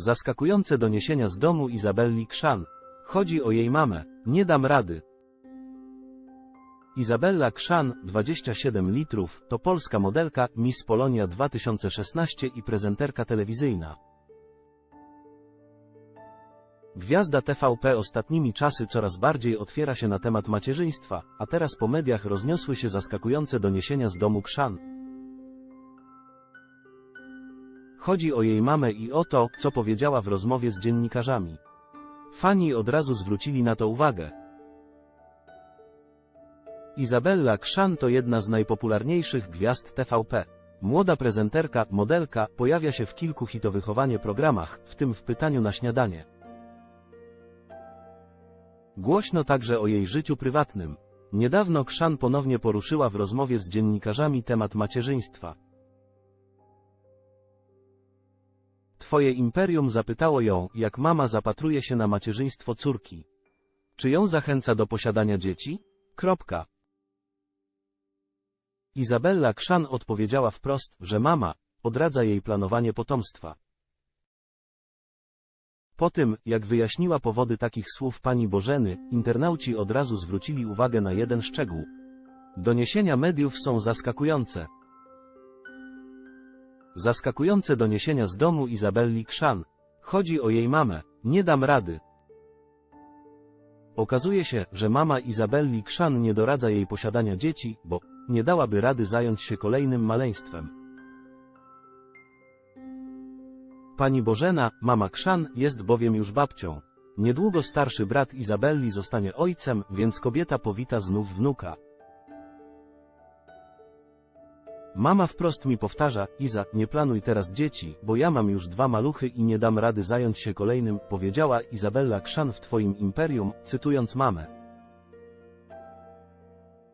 Zaskakujące doniesienia z domu Izabelli Krzan. Chodzi o jej mamę. Nie dam rady. Izabella Krzan, 27 litrów, to polska modelka, Miss Polonia 2016 i prezenterka telewizyjna. Gwiazda TVP ostatnimi czasy coraz bardziej otwiera się na temat macierzyństwa, a teraz po mediach rozniosły się zaskakujące doniesienia z domu Krzan. Chodzi o jej mamę i o to, co powiedziała w rozmowie z dziennikarzami. Fani od razu zwrócili na to uwagę. Izabella Krzan to jedna z najpopularniejszych gwiazd TVP. Młoda prezenterka, modelka, pojawia się w kilku hitowych programach, w tym w pytaniu na śniadanie. Głośno także o jej życiu prywatnym. Niedawno Krzan ponownie poruszyła w rozmowie z dziennikarzami temat macierzyństwa. Twoje imperium zapytało ją, jak mama zapatruje się na macierzyństwo córki. Czy ją zachęca do posiadania dzieci? Kropka. Izabella Krzan odpowiedziała wprost, że mama odradza jej planowanie potomstwa. Po tym, jak wyjaśniła powody takich słów pani Bożeny, internauci od razu zwrócili uwagę na jeden szczegół. Doniesienia mediów są zaskakujące. Zaskakujące doniesienia z domu Izabelli Krzan. Chodzi o jej mamę. Nie dam rady. Okazuje się, że mama Izabelli Krzan nie doradza jej posiadania dzieci, bo nie dałaby rady zająć się kolejnym maleństwem. Pani Bożena, mama Krzan, jest bowiem już babcią. Niedługo starszy brat Izabelli zostanie ojcem, więc kobieta powita znów wnuka. Mama wprost mi powtarza, Iza, nie planuj teraz dzieci, bo ja mam już dwa maluchy i nie dam rady zająć się kolejnym, powiedziała Izabella Krzan w Twoim imperium, cytując mamę.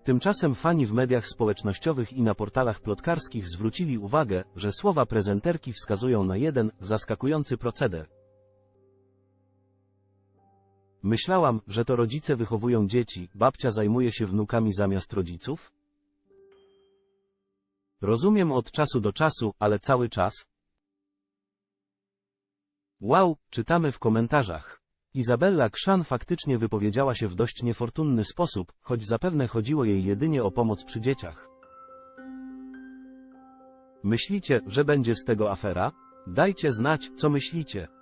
Tymczasem fani w mediach społecznościowych i na portalach plotkarskich zwrócili uwagę, że słowa prezenterki wskazują na jeden, zaskakujący proceder. Myślałam, że to rodzice wychowują dzieci, babcia zajmuje się wnukami zamiast rodziców? Rozumiem od czasu do czasu, ale cały czas? Wow, czytamy w komentarzach. Izabella Krzan faktycznie wypowiedziała się w dość niefortunny sposób, choć zapewne chodziło jej jedynie o pomoc przy dzieciach. Myślicie, że będzie z tego afera? Dajcie znać, co myślicie.